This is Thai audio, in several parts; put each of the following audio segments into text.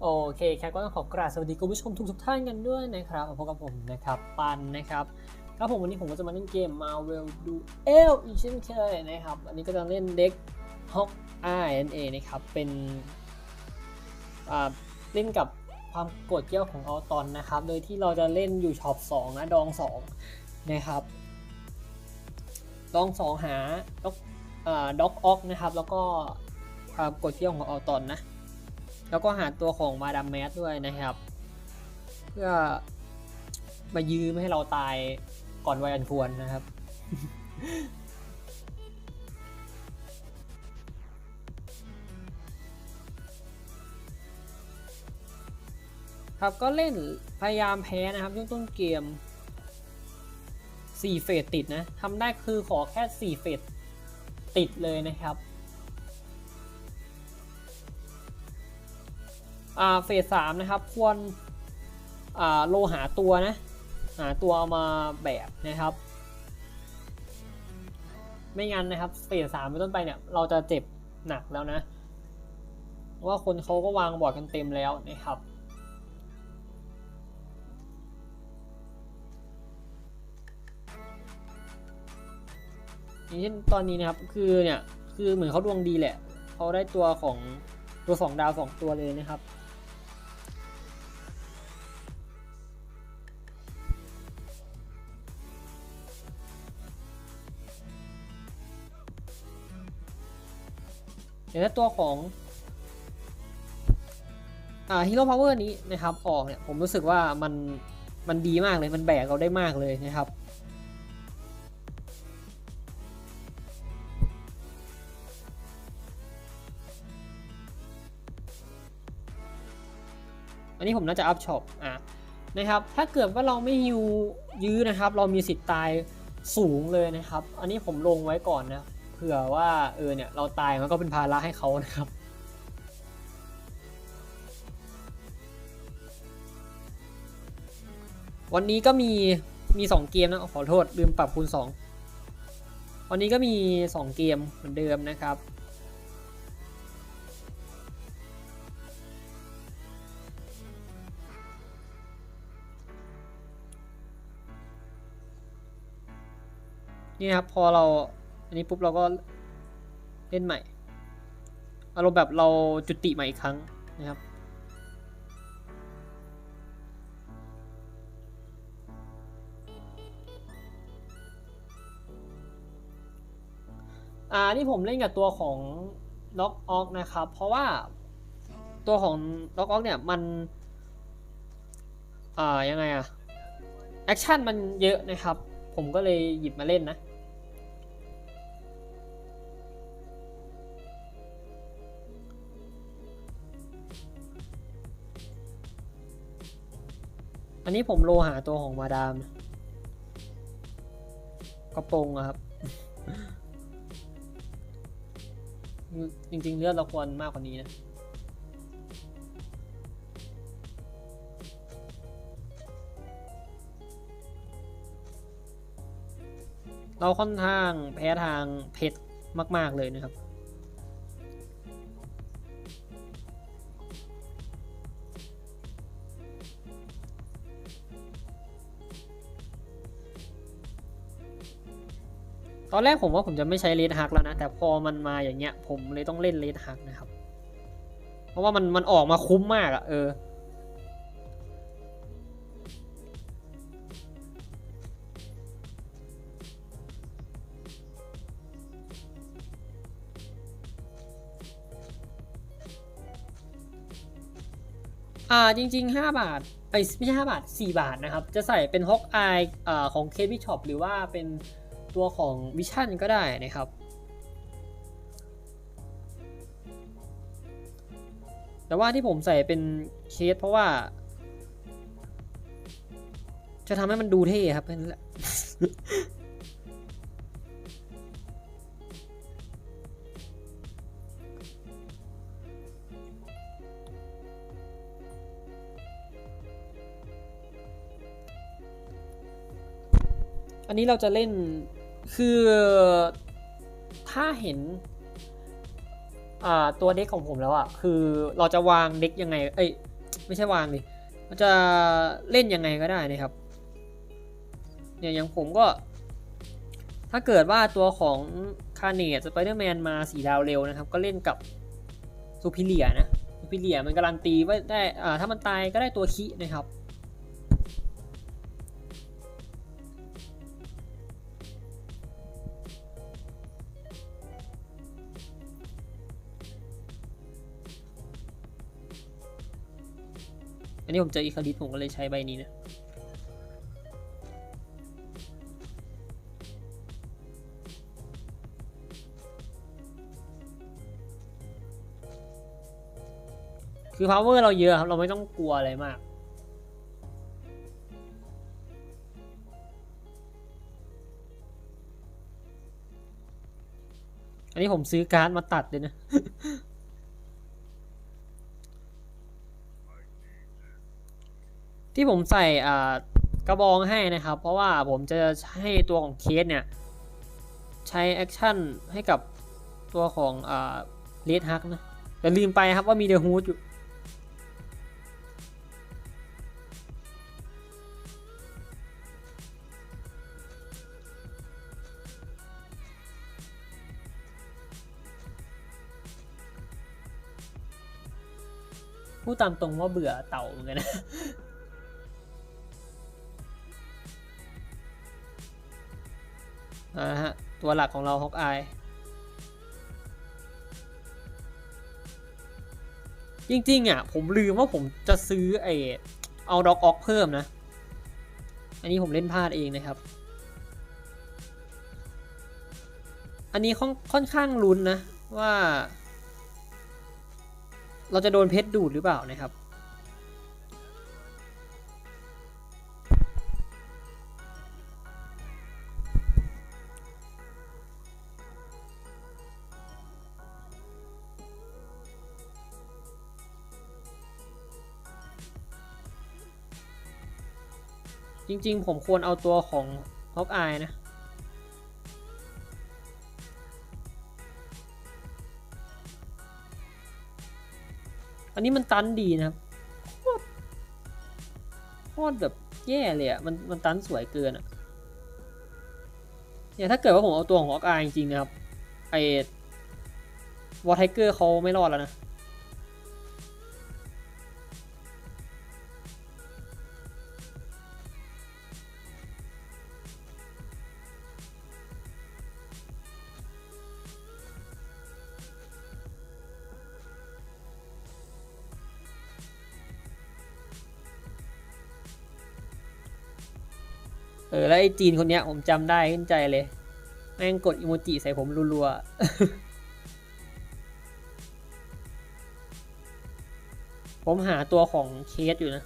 โอเคครับก็ต้องขอกราบสวัสดีคุณผู้ชมทุกทุกท่านกันด้วยนะครับพบกับผมนะครับปันนะครับครับผมวันนี้ผมก็จะมาเล่นเกม Marvel Duel อีกเช่นเคยนะครับ อันนี้ก็จะเล่นเด็ก Hawk Eye นั่นเองนะครับ เป็นเล่นกับความกรธเกรี้ยวของออตอนนะครับ โดยที่เราจะเล่นอยู่ช็อป2นะดอง 2 นะครับดอง 2 หาด็อกด็อกออกนะครับ แล้วก็ ความกรธเกรี้ยวของออตอนนะ แล้วก็หาตัวของมาดามแมสด้วยนะครับ เพื่อมายื้อไม่ให้เราตายก่อนวัยอันควรนะครับ ครับก็เล่นพยายามแพ้นะครับช่วงต้นเกม 4 เฟสติดนะทำได้คือขอแค่ 4 เฟสติดเลยนะครับ เฟสสามนะครับ ควรโลหาตัวนะ หาตัวเอามาแบบนะครับ ไม่งั้นนะครับเฟสสามเป็นต้นไปเนี่ย เราจะเจ็บหนักแล้วนะเพราะว่าคนเขาก็วางบอร์ดกันเต็มแล้วนะครับอย่างเช่นตอนนี้นะครับคือเนี่ยคือเหมือนเขาดวงดีแหละเขาได้ตัวของตัวสองดาวสองตัวเลยนะครับ เดี๋ยวถ้าตัวของอ่าฮีโร่พาวเวอร์นี้นะครับออกเนี่ยผมรู้สึกว่ามันมันดีมากเลยมันแบกเราได้มากเลยนะครับอันนี้ผมน่าจะอัพช็อปอะนะครับ ถ้าเกิดว่าเราไม่ฮิวยื้อนะครับ เรามีสิทธิ์ตายสูงเลยนะครับ อันนี้ผมลงไว้ก่อนนะ ผื่อว่าเออเนี่ยเราตายมันก็เป็นภาระให้เขานะครับวันนี้ก็มีมีสองเกมนะขอโทษลืมปรับคูณสองวันนี้ก็มีสองเกมเหมือนเดิมนะครับ นี่ครับพอเรา อันนี้ปุ๊บเราก็เล่นใหม่ อารมณ์แบบเราจุติใหม่อีกครั้งนะครับ อ่า นี่ผมเล่นกับตัวของล็อกออกนะครับ เพราะว่าตัวของล็อกออกเนี่ยมัน อ่า ยังไงอะแอคชั่นมันเยอะนะครับ ผมก็เลยหยิบมาเล่นนะ นนี้ผมโลหาตัวของมาดามกระโปรงอะครับ จริงๆ เลือดเราควรมากกว่านี้นะเราค่อนข้างแพ้ทางเพชรมาก ๆ เลยนะครับ ตอนแรกผมว่าผมจะไม่ใช้เลดฮักแล้วนะ แต่พอมันมาอย่างเงี้ย ผมเลยต้องเล่นเลดฮักนะครับ เพราะว่ามันมันออกมาคุ้มมากอะเออ อ่าจริง ๆ 5 บาทไอ้ไม่ใช่5บาท 4 บาทนะครับ จะใส่เป็นฮอกอายอ่าของเคสบิชอปหรือว่าเป็น ตัวของวิชั่นก็ได้นะครับ แต่ว่าที่ผมใส่เป็นเคสเพราะว่า จะทำให้มันดูเท่ครับนั้นแหละอันนี้เราจะเล่น คือถ้าเห็นตัวเด็กของผมแล้วอะคือเราจะวางเด็กยังไง เอ้ยไม่ใช่วางดิเราจะเล่นยังไงก็ได้นะครับเนี่ยอย่างผมก็ ถ้าเกิดว่าตัวของคาเนตสไปเดอร์แมนมาสีดาวเร็วนะครับ ก็เล่นกับซูพิเลียนะซูพิเลียมันการันตีว่าได้อ่าถ้ามันตายก็ได้ตัวคินะครับ นนี้ผมเจออีคาริสผมก็เลยใช้ใบนี้นะคือ power เราเยอะครับ เราไม่ต้องกลัวอะไรมาก อันนี้ผมซื้อการ์ดมาตัดเลยนะ ที่ผมใส่กระบองให้นะครับ เพราะว่าผมจะให้ตัวของเคสเนี่ยใช้แอคชั่นให้กับตัวของเลดฮักนะแต่ลืมไปครับว่ามีเดอะฮูดอยู่พูดตามตรงว่าเบื่อเต่าเหมือนกันนะ อ่าฮะ ตัวหลักของเราฮอกอายจริงๆอะผมลืมว่าผมจะซื้อไอเอาด็อกออกเพิ่มนะ อันนี้ผมเล่นพลาดเองนะครับ อันนี้ค่อนค่อนข้างลุ้นนะว่า เราจะโดนเพชรดูดหรือเปล่านะครับ ริง ๆ ผมควรเอาตัวของฮอกอายนะ อันนี้มันตันดีนะครับโคตรแบบแย่เลยอะ่ะมันมันตันสวยเกินอะ่ะเนี่ยถ้าเกิดว่าผมเอาตัวของฮอกอายจริงๆนะครับไอวอทไทเกอร์เขาไม่รอดแล้วนะ เออแล้วไอ้จีนคนเนี้ยผมจำได้ขึ้นใจเลย แม่งกดอิโมจิใส่ผมรัวๆ ผมหาตัวของเคสอยู่นะ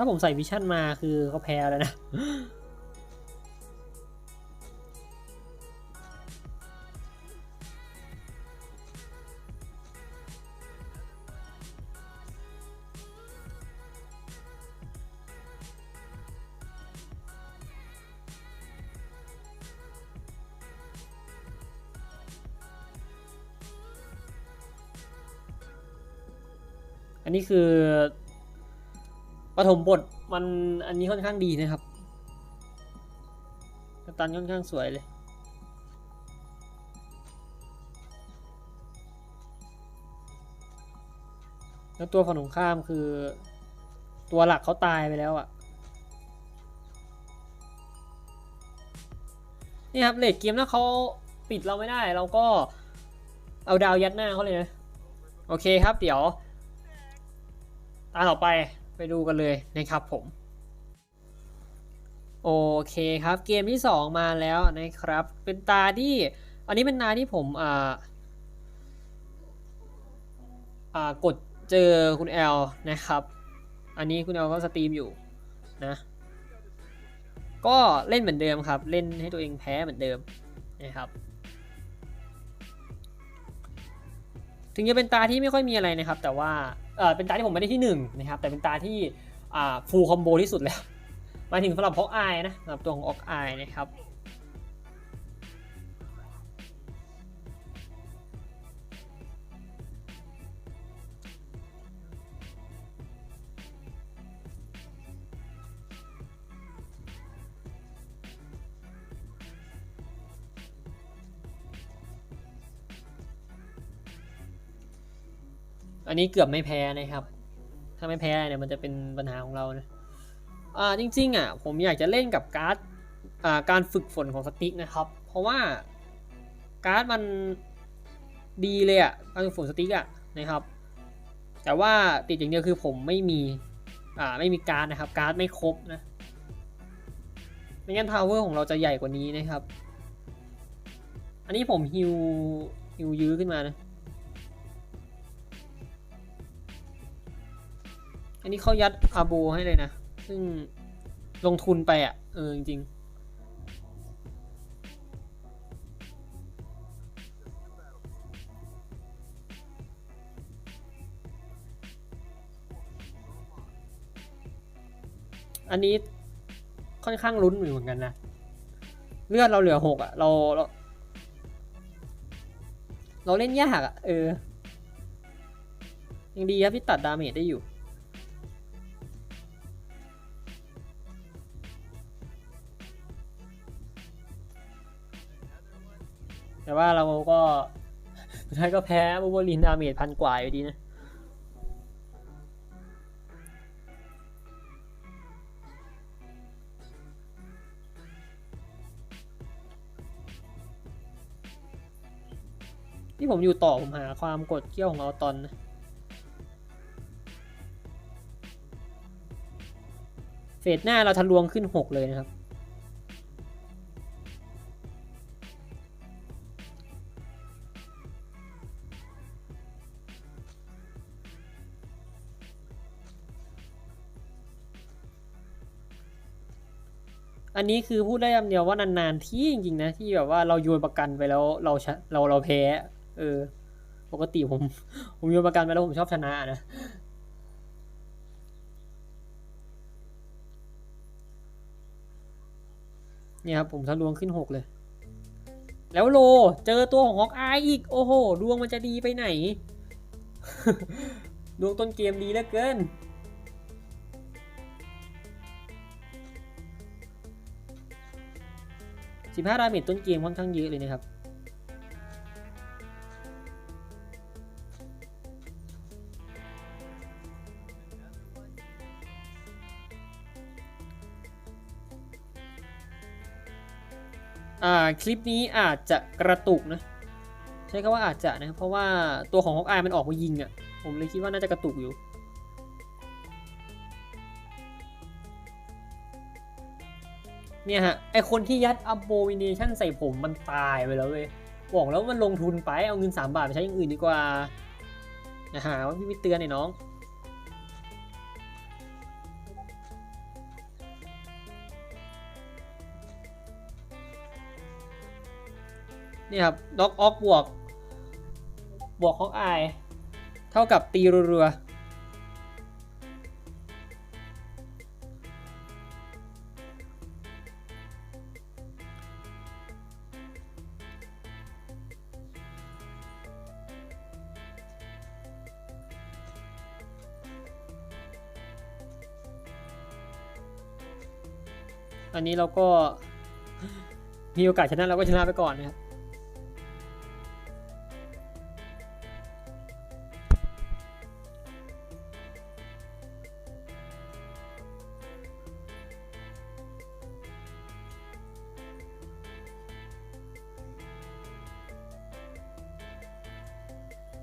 ถ้าผมใส่วิชั่นมาคือเขาแพ้แล้วนะอันนี้คือ ปฐมบทมันอันนี้ค่อนข้างดีนะครับกัปตันค่อนข้างสวยเลย แล้วตัวฝั่งตรงข้ามคือ ตัวหลักเขาตายไปแล้วอะ่ะ นี่ครับเลดเกมถ้าเขาปิดเราไม่ได้เราก็เอาดาวยัดหน้าเขาเลยนะ โอเคครับเดี๋ยว ตาต่อไป ไปดูกันเลยนะครับผม โอเคครับเกมที่ 2 มาแล้วนะครับ เป็นตาที่ อันนี้เป็นนาที่ผมอ่าอ่ากดเจอคุณแอลนะครับ อันนี้คุณแอลก็สตรีมอยู่นะ ก็เล่นเหมือนเดิมครับ เล่นให้ตัวเองแพ้เหมือนเดิมนะครับถึงจะเป็นตาที่ไม่ค่อยมีอะไรนะครับ แต่ว่า เออเป็นตาที่ผมไม่ได้ที่หนึ่งนะครับแต่เป็นตาที่อ่าฟูลคอมโบที่สุดแล้วมาถึงสำหรับฮอกอายนะสำหรับตัวของออกอายนะครับ อันนี้เกือบไม่แพ้นะครับ ถ้าไม่แพ้เนี่ยมันจะเป็นปัญหาของเรานะอ่าจริงๆอะผมอยากจะเล่นกับการ์ดอ่าการฝึกฝนของสติ๊กนะครับ เพราะว่าการ์ดมันดีเลยอะการฝึกฝนสติ๊กอะนะครับ แต่ว่าติดอย่างเดียวคือผมไม่มีอ่าไม่มีการ์ดนะครับการ์ดไม่ครบนะไม่งั้นพาวเวอร์ของเราจะใหญ่กว่านี้นะครับ อันนี้ผมฮิวฮิวยื้อขึ้นมานะ อันนี้เขายัดอาโบให้เลยนะ ซึ่งลงทุนไปอะ เออ จริงอันนี้ค่อนข้างลุ้นอยู่เหมือนกันนะ เลือดเราเหลือหกอะเราเรา เราเล่นยากอะเออ ยังดีครับที่ตัดดาเมจได้อยู่ แต่ว่าเราก็สุดท้ายก็แพ้บูโบลินดาเมจพันกว่าอยู่ดีนะที่ผมอยู่ต่อผมหาความกดเกี้ยวของเราตอนนะเฟสหน้าเราทะลวงขึ้น 6 เลยนะครับ อันนี้คือพูดได้คำเดียวว่านานๆที่จริงๆนะที่แบบว่าเราโยนประกันไปแล้วเราชะเราเราแพ้ เออ ปกติผม ผมโยนประกันไปแล้วผมชอบชนะนะเนี่ยครับผมทะลวงขึ้นหกเลย แล้วโลเจอตัวของฮอกอายอีก โอ้โห ดวงมันจะดีไปไหน ดวงต้นเกมดีเหลือเกิน สิบห้าดาเมจต้นเกมค่อนข้างเยอะเลยนะครับอ่าคลิปนี้อาจจะกระตุกนะ ใช้คำว่าอาจจะนะ เพราะว่าตัวของฮอกอายมันออกมายิงอะ่ะ ผมเลยคิดว่าน่าจะกระตุกอยู่ เนี่ยฮะไอคนที่ยัด abomination ใส่ผมมันตายไปแล้วเว้ยบอกแล้วมันลงทุนไปเอาเงิน 3 บาทไปใช้อย่างอื่นดีกว่านะฮะว่าพี่ไม่เตือนไอ้น้องนี่ครับด็อกออกบวก บวกฮอกอาย เท่ากับตีรัวๆ นี้เราก็ มีโอกาสชนะเราก็ชนะไปก่อนนะครับ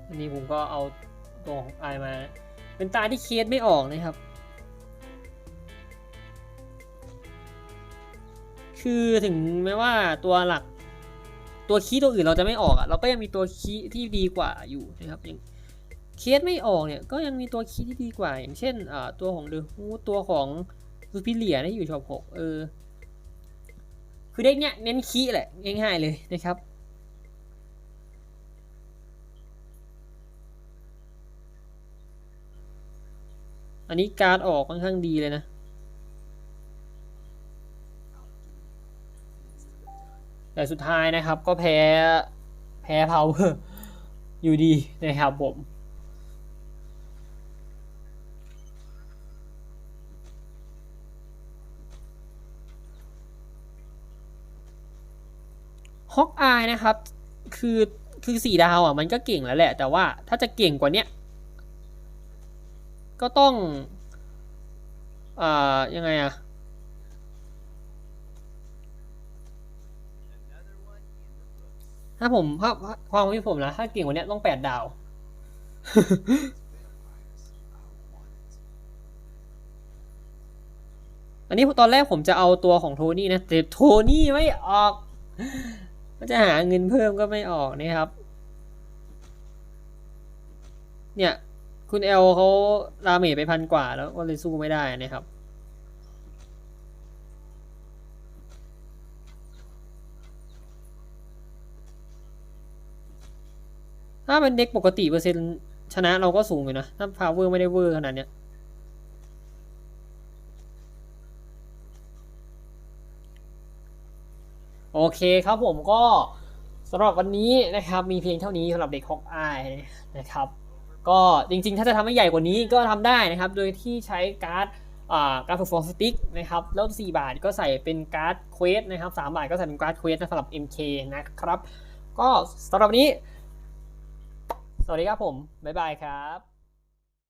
อันนี้ผมก็เอาตัวของไอมา เป็นตาที่เคสไม่ออกนะครับ คือถึงแม้ว่าตัวหลักตัวคีย์ตัวอื่นเราจะไม่ออกอะเราก็ยังมีตัวคีย์ที่ดีกว่าอยู่นะครับอย่างเคสไม่ออกเนี่ยก็ยังมีตัวคีย์ที่ดีกว่า อย่างเช่นตัวของเดอะฮูตัวของซูพิเลียที่อยู่ช็อปหกเออคือเด็กเนี้ยเน้นคีย์แหละง่ายๆเลยนะครับอันนี้การ์ดออกค่อนข้างดีเลยนะ แต่สุดท้ายนะครับก็แพ้แพ้ power อยู่ดีนะครับผม ฮอกอายนะครับ คือคือสี่ดาวอะมันก็เก่งแล้วแหละ แต่ว่าถ้าจะเก่งกว่านี้ก็ต้อง อ่า ยังไงอะ ถ้าผมถ้าความคิดผมนะ ถ้าเก่งกว่าเนี้ยต้องแปดดาว อันนี้ตอนแรกผมจะเอาตัวของโทนี่นะ แต่โทนี่ไม่ออก ก็จะหาเงินเพิ่มก็ไม่ออกนะครับ เนี่ย คุณเอลเขาดาเมจไปพันกว่าแล้วก็เลยสู้ไม่ได้นะครับ ถ้าเป็นเด็กปกติเปอร์เซ็นต์ชนะเราก็สูงอยู่นะถ้าพาวเวอร์ไม่ได้เวอร์ขนาดเนี้ยโอเคครับผมก็สำหรับวันนี้นะครับมีเพียงเท่านี้สำหรับเด็กฮอกอายนะครับก็จริงๆ ถ้าจะทำให้ใหญ่กว่านี้ก็ทำได้นะครับ โดยที่ใช้การ์ดการ์ดฟอร์สติ๊กนะครับแล้ว4บาทก็ใส่เป็นการ์ดเควสนะครับ3บาทก็ใส่เป็นการ์ดเควสสำหรับ MK นะครับ ก็สำหรับวันนี้ สวัสดีครับผม บ๊ายบายครับ